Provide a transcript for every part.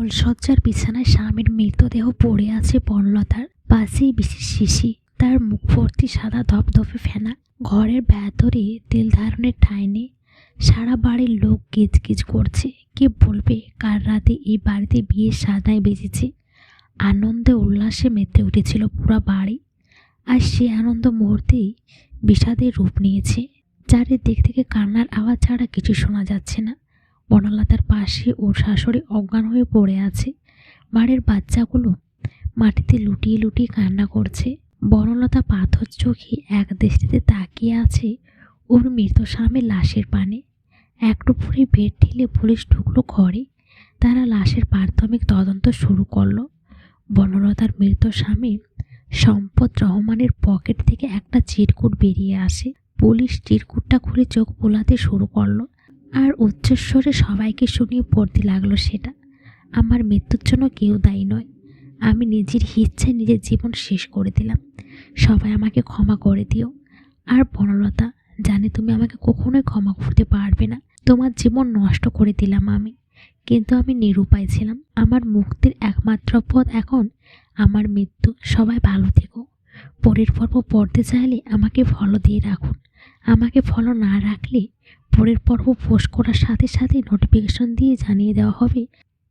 ফুলশয্যার বিছানায় স্বামীর মৃতদেহ পড়ে আছে বনলতার পাশেই বিশেষ শিশি। তার মুখ ভর্তি সাদা ধপধপে ফেনা। ঘরের ভেতরে তেল ধারণের ঠাঁই নেই। সারা বাড়ির লোক গিজগিজ করছে। কে বলবে কার রাতে এই বাড়িতে বিয়ের সাদায় বেজেছে। আনন্দে উল্লাসে মেতে উঠেছিল পুরো বাড়ি। আর সে আনন্দ মুহূর্তেই বিষাদের রূপ নিয়েছে। চারিদিক থেকে কান্নার আওয়াজ ছাড়া কিছু শোনা যাচ্ছে না। বনলতার পাশে ওর শাশুড়ি অজ্ঞান হয়ে পড়ে আছে। বাড়ির বাচ্চাগুলো মাটিতে লুটিয়ে লুটিয়ে কান্না করছে। বনলতা পাথর চোখে এক দৃষ্টিতে তাকিয়ে আছে ওর মৃত স্বামীর লাশের পানে। একটু পরে বেড ঠেলে পুলিশ ঢুকলো ঘরে। তারা লাশের প্রাথমিক তদন্ত শুরু করল। বনলতার মৃত স্বামী সম্পদ রহমানের পকেট থেকে একটা চিরকুট বেরিয়ে আসে। পুলিশ চিরকুটটা খুলে চোখ বোলাতে শুরু করল। আর উচ্চস্বরে সবাইকে শুনিয়ে পড়তে লাগল সেটা। আমার মৃত্যুর জন্য কেউ দায়ী নয়। আমি নিজের ইচ্ছায় নিজের জীবন শেষ করে দিলাম। সবাই আমাকে ক্ষমা করে দিও। আর বনলতা, জানি তুমি আমাকে কখনোই ক্ষমা করতে পারবে না। তোমার জীবন নষ্ট করে দিলাম আমি। কিন্তু আমি নিরুপায় ছিলাম। আমার মুক্তির একমাত্র পথ এখন আমার মৃত্যু। সবাই ভালো থেকো। পরের পর্ব পড়তে চাইলে আমাকে ফলো দিয়ে রাখুন। আমাকে ফলো না রাখলে পরের পর্ব পোস্ট করার সাথে সাথে নোটিফিকেশন দিয়ে জানিয়ে দেওয়া হবে।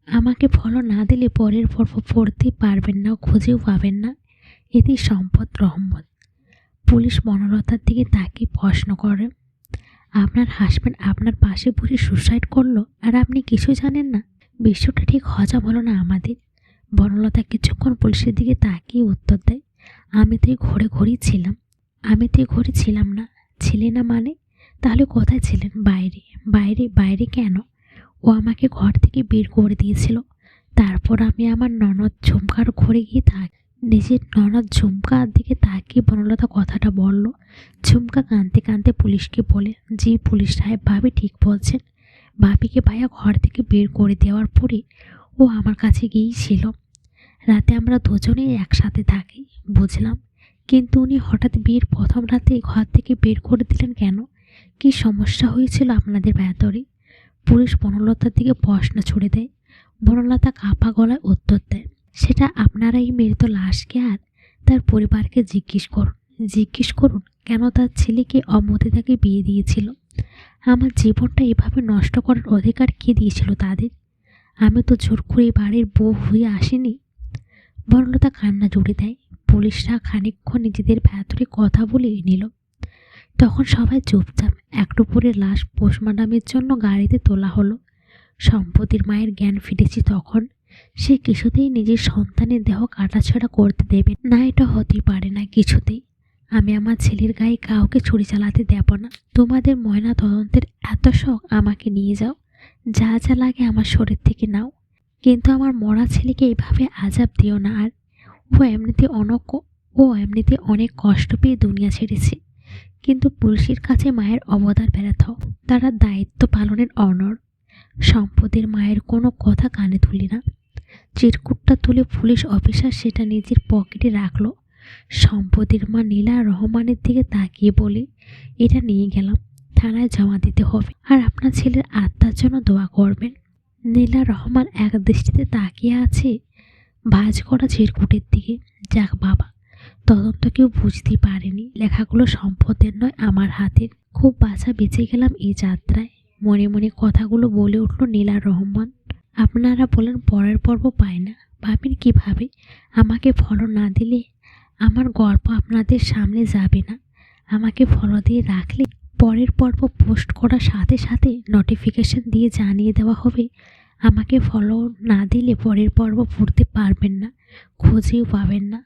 আমাকে ফলো না দিলে পরের পর্ব পড়তে পারবেন না, খুঁজেও পাবেন না। এটি সম্পদ রহমত। পুলিশ মনোরতার দিকে তাকিয়ে প্রশ্ন করে, আপনার হাজব্যান্ড আপনার পাশে বসে সুসাইড করল আর আপনি কিছু জানেন না? বিশ্বটা ঠিক হজম হলো না আমাদের। বনলতা কিছুক্ষণ পুলিশের দিকে তাকিয়ে উত্তর দেয়, আমি তো ঘরে ঘরেই ছিলাম। আমি তো ঘরে ছিলাম না। ছিলে না মানে? তাহলে কোথায় ছিলেন? বাইরে। বাইরে? বাইরে কেন? ও আমাকে ঘর থেকে বের করে দিয়েছিল। তারপর আমি আমার ননদ ঝুমকার ঘরে গিয়ে থাক নিজের ননদ ঝুমকার দিকে তাকিয়ে বনলতা কথাটা বলল। ঝুমকা কাঁদতে কাঁদতে পুলিশকে বলে, জি, পুলিশ সাহেব, ভাবি ঠিক বলছেন। ভাবিকে ভাইয়া ঘর থেকে বের করে দেওয়ার পরে ও আমার কাছে গিয়েই ছিল। রাতে আমরা দুজনেই একসাথে থাকি, বুঝলাম। কিন্তু উনি হঠাৎ বিয়ের প্রথম রাতে ঘর থেকে বের করে দিলেন কেন? কি সমস্যা হয়েছিল আপনাদের ভেতরে? পুলিশ বনলতার দিকে প্রশ্ন ছুড়ে দেয়। বনলতা কাঁপা গলায় উত্তর দেয়, সেটা আপনারা এই মৃত লাশকে আর তার পরিবারকে জিজ্ঞেস করুন। জিজ্ঞেস করুন কেন তার ছেলেকে অমতিতাকে বিয়ে দিয়েছিল? আমার জীবনটা এভাবে নষ্ট করার অধিকার কে দিয়েছিল তাদের? আমি তো জোর করে বাড়ির বউ হয়ে আসিনি। বনলতা কান্না জুড়ে দেয়। পুলিশরা খানিকক্ষণ নিজেদের ভেতরে কথা বলে নিল। তখন সবাই চুপচাপ একটু পরে লাশ পোস্টমার্টামের জন্য গাড়িতে তোলা হলো। সম্পত্তির মায়ের জ্ঞান ফিরেছে তখন। সে কিছুতেই নিজের সন্তানের দেহ কাটাছাড়া করতে দেবে না। এটা হতেই পারে না কিছুতেই। আমি আমার ছেলের গায়ে কাউকে ছুরি চালাতে দেব না। তোমাদের ময়না তদন্তের এত শখ আমাকে নিয়ে যাও। যা যা লাগে আমার শরীর থেকে নাও। কিন্তু আমার মরা ছেলেকে এইভাবে আজাব দিও না আর। ও এমনিতে অনক ও এমনিতে অনেক কষ্ট পেয়ে দুনিয়া ছেড়েছে। কিন্তু পুলিশের কাছে মায়ের অবদার ব্যর্থ তারা দায়িত্ব পালনের অনর সম্পদের মায়ের কোনো কথা কানে তুলি না। চিরকুটটা তুলে পুলিশ অফিসার সেটা নিজের পকেটে রাখল। সম্পদের মা নীলা রহমানের দিকে তাকিয়ে বলে, এটা নিয়ে গেলাম। থানায় জমা দিতে হবে। আর আপনার ছেলের আত্মার জন্য দোয়া করবেন। নীলা রহমান এক দৃষ্টিতে তাকিয়ে আছে ভাজ করা চিরকুটের দিকে। যাক বাবা তদন্ত কেউ বুঝতে পারেনি। লেখাগুলো সম্পদের নয়, আমার হাতের। খুব বাছা বেঁচে গেলাম এই যাত্রায়। মনে মনে কথাগুলো বলে উঠল নীলা রহমান। আপনারা বলেন পরের পর্ব পায় না। ভাবেন কীভাবে? আমাকে ফলো না দিলে আমার গল্প আপনাদের সামনে যাবে না। আমাকে ফলো দিয়ে রাখলে পরের পর্ব পোস্ট করার সাথে সাথে নোটিফিকেশন দিয়ে জানিয়ে দেওয়া হবে। আমাকে ফলো না দিলে পরের পর্ব পড়তে পারবেন না, খুঁজেও পাবেন না।